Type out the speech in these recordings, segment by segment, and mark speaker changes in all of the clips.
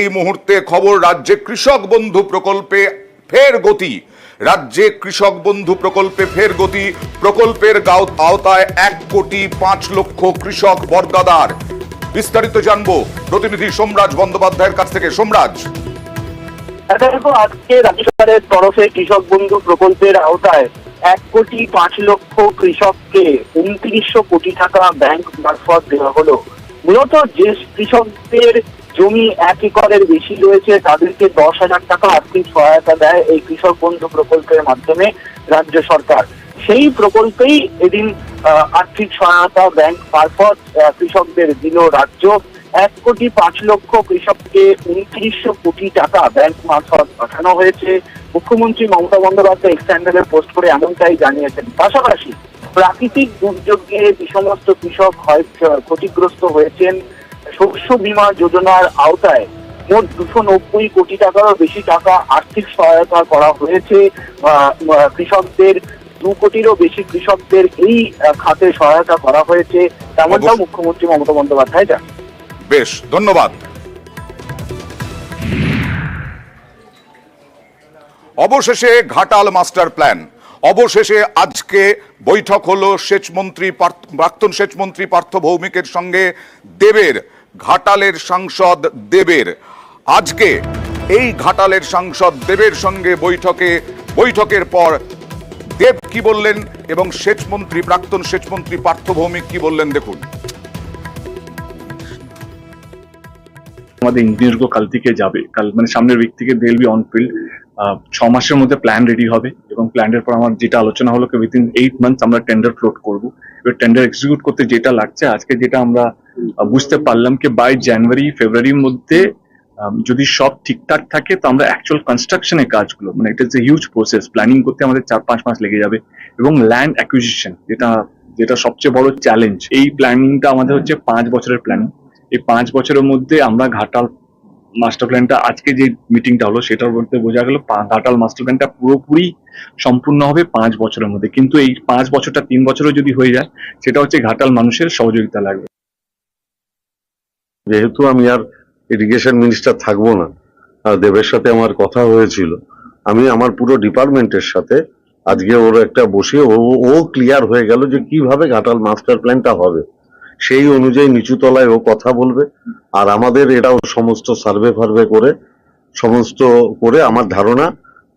Speaker 1: এই মুহূর্তে খবর, রাজ্যে কৃষক বন্ধু প্রকল্পে ফের গতি। রাজ্যে কৃষক বন্ধু প্রকল্পে ফের গতি। প্রকল্পের আওতায় এক কোটি পাঁচ লক্ষ কৃষক বর্গাদার। বিস্তারিত জানব প্রতিনিধি সোমরাজ বন্দ্যোপাধ্যায়ের কাছ থেকে। সোমরাজ।
Speaker 2: আজকে রাজ্য সরকারের তরফে কৃষক বন্ধু প্রকল্পের আওতায় এক কোটি পাঁচ লক্ষ কৃষককে উনত্রিশশো কোটি টাকা ব্যাংক মারফত দেওয়া হলো। মূলত যে কৃষকদের জমি এক একরের বেশি রয়েছে, তাদেরকে দশ হাজার টাকা আর্থিক সহায়তা দেয় এই কৃষক বন্ধু প্রকল্পের মাধ্যমে রাজ্য সরকার। সেই প্রকল্পেই এদিন আর্থিক সহায়তা, ব্যাংক মারফত কৃষকদের দিল রাজ্য। এক কোটি পাঁচ লক্ষ কৃষককে উনত্রিশশো কোটি টাকা ব্যাংক মারফত পাঠানো হয়েছে। মুখ্যমন্ত্রী মমতা বন্দ্যোপাধ্যায় এক্সট্যান্ডারে পোস্ট করে এমনটাই জানিয়েছেন। পাশাপাশি প্রাকৃতিক দুর্যোগে যে সমস্ত কৃষক হয় ক্ষতিগ্রস্ত হয়েছেন শস্য বীমা যোজনার আওতায় মোট দুশো নব্বই কোটি টাকারও বেশি টাকা আর্থিক সহায়তা করা হয়েছে। কৃষকদের দু কোটিরও বেশি কৃষকদের এই খাতে সহায়তা করা হয়েছে। তেমনটাও মুখ্যমন্ত্রী মমতা বন্দ্যোপাধ্যায় জানান।
Speaker 1: বেশ ধন্যবাদ। অবশেষে ঘাটাল মাস্টার প্ল্যান। অবশেষে আজকে বৈঠক হলো সেচমন্ত্রী প্রাক্তন সেচমন্ত্রী পার্থ ভৌমিকের সঙ্গে দেবের। ঘাটালের সাংসদ দেবের। আজকে এই ঘাটালের সাংসদ দেবের সঙ্গে বৈঠকে, বৈঠকের পর দেব কি বললেন এবং সেচমন্ত্রী, প্রাক্তন সেচমন্ত্রী পার্থ ভৌমিক কি বললেন দেখুন।
Speaker 3: আমাদের ইঞ্জিনিয়ার কাল থেকে যাবে। কাল মানে সামনের উইক থেকে দেল বি অন ফিল্ড ছ মাসের মধ্যে প্ল্যান রেডি হবে এবং প্ল্যানের পর আমার যেটা আলোচনা হলো উইদিন এইট মান্থস আমরা টেন্ডার ফ্লোট করব। এবার টেন্ডার এক্সিকিউট করতে যেটা লাগছে, আজকে যেটা আমরা বুঝতে পারলাম কি বাই জানুয়ারি ফেব্রুয়ারির মধ্যে যদি সব ঠিকঠাক থাকে, তো আমরা অ্যাকচুয়াল কনস্ট্রাকশনের কাজগুলো মানে এটা যে হিউজ প্রসেস প্ল্যানিং করতে আমাদের চার পাঁচ মাস লেগে যাবে। এবং ল্যান্ড অ্যাকুইজিশন যেটা যেটা সবচেয়ে বড় চ্যালেঞ্জ এই প্ল্যানিংটা আমাদের হচ্ছে পাঁচ বছরের প্ল্যানিং এই পাঁচ বছরের মধ্যে আমরা ঘাটাল মাস্টার প্ল্যানটা আজকে যে মিটিংটা হলো, সেটার মধ্যে বোঝা গেল ঘাটাল মাস্টার প্ল্যানটা পুরোপুরি সম্পূর্ণ হবে পাঁচ বছরের মধ্যে। কিন্তু এই পাঁচ বছরটা তিন বছরও যদি হয়ে যায়, সেটা হচ্ছে ঘাটাল মানুষের সহযোগিতা লাগবে।
Speaker 4: যেহেতু আমি আর ইরিগেশন মিনিস্টার থাকব না দেবের সাথে আমার কথা হয়েছিল, আমি আমার পুরো ডিপার্টমেন্টের সাথে আজকে ওর একটা বসে ও ক্লিয়ার হয়ে গেল যে কীভাবে ঘাটাল মাস্টার প্ল্যানটা হবে। সেই অনুযায়ী নিচু তলায় ও কথা বলবে, আর আমাদের এটাও সমস্ত সার্ভে ফার্ভে করে, সমস্ত করে আমার ধারণা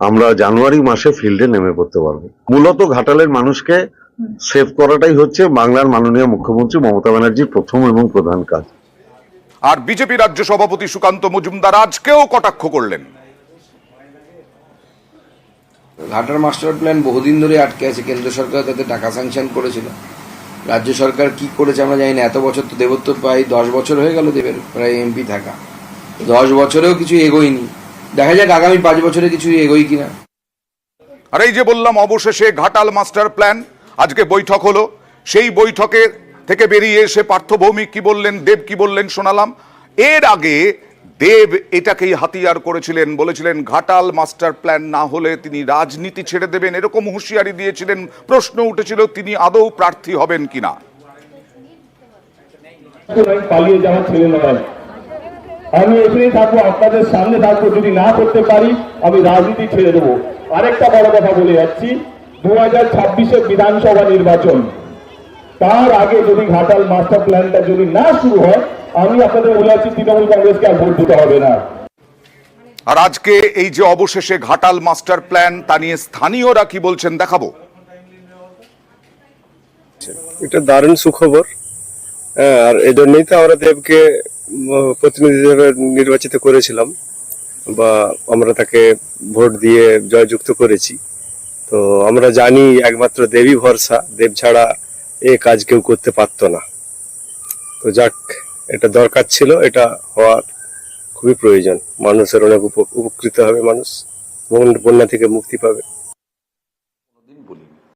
Speaker 4: আমরা জানুয়ারি মাসে ফিল্ডে নেমে পড়তে পারব। মূলত ঘাটালের মানুষকে সেভ করাটাই হচ্ছে বাংলার মাননীয় মুখ্যমন্ত্রী মমতা ব্যানার্জির প্রথম এবং প্রধান কাজ।
Speaker 1: আর বিজেপি রাজ্য সভাপতি সুকান্ত মজুমদার আজকেও কটাক্ষ করলেন।
Speaker 5: ঘাটার মাস্টার প্ল্যান বহুদিন ধরে আটকে আছে। কেন্দ্র সরকার তাতে টাকা স্যাংশন করেছিল। রাজ্য সরকার কি করেছে আমরা জানি না। এত বছর তো দেবত্ব প্রায় দশ বছর হয়ে গেল দেবের প্রায় এমপি থাকা। দশ বছরেও কিছু এগোয়নি। দেখা যাক আগামী পাঁচ বছরে কিছু এগোই কিনা।
Speaker 1: আর এই যে বললাম অবশেষে ঘাটাল মাস্টার প্ল্যান আজকে বৈঠক হলো। সেই বৈঠকে থেকে বেরিয়ে এসে পার্থ ভৌমিক কি বললেন, দেব কি বললেন শোনালাম। এর আগে দেব এটাকেই হাতিয়ার করেছিলেন, বলেছিলেন, ঘাটাল মাস্টার প্ল্যান না হলে তিনি রাজনীতি ছেড়ে দেবেন। এরকম হুঁশিয়ারি দিয়েছিলেন, প্রশ্ন উঠেছিল, তিনি আদৌ প্রার্থী হবেন কিনা?
Speaker 6: পালিয়ে আমি এখানেই থাকব, আপনাদের সামনে থাকব, যদি না করতে পারি, আমি রাজনীতি ছেড়ে দেবো। আরেকটা বড় কথা বলে যাচ্ছি, দু হাজার বিধানসভা নির্বাচন। তার আগে যদি ঘাটাল মাস্টার প্ল্যানটা যদি না শুরু হয় আমি আপনাদের বলে যাচ্ছি তৃণমূল কংগ্রেসকে আর ভোট দিতে হবে না।
Speaker 1: আর আজকে এই যে অবশেষে ঘাটাল মাস্টার প্ল্যান তা নিয়ে স্থানীয়রা কি বলছেন দেখাবো।
Speaker 7: এটা দারুণ সুখবর। হ্যাঁ, আর এই জন্যই তো আমরা দেবকে প্রতিনিধি হিসেবে নির্বাচিত করেছিলাম বা আমরা তাকে ভোট দিয়ে জয়যুক্ত করেছি। তো আমরা জানি একমাত্র দেবী ভরসা দেব ছাড়া এ কাজ কেউ করতে পারত না। তো যাক, এটা দরকার ছিল, এটা হওয়ার খুবই প্রয়োজন। মানুষের অনেক উপ- উপকৃত হবে মানুষ, বন- বন্যা থেকে মুক্তি পাবে।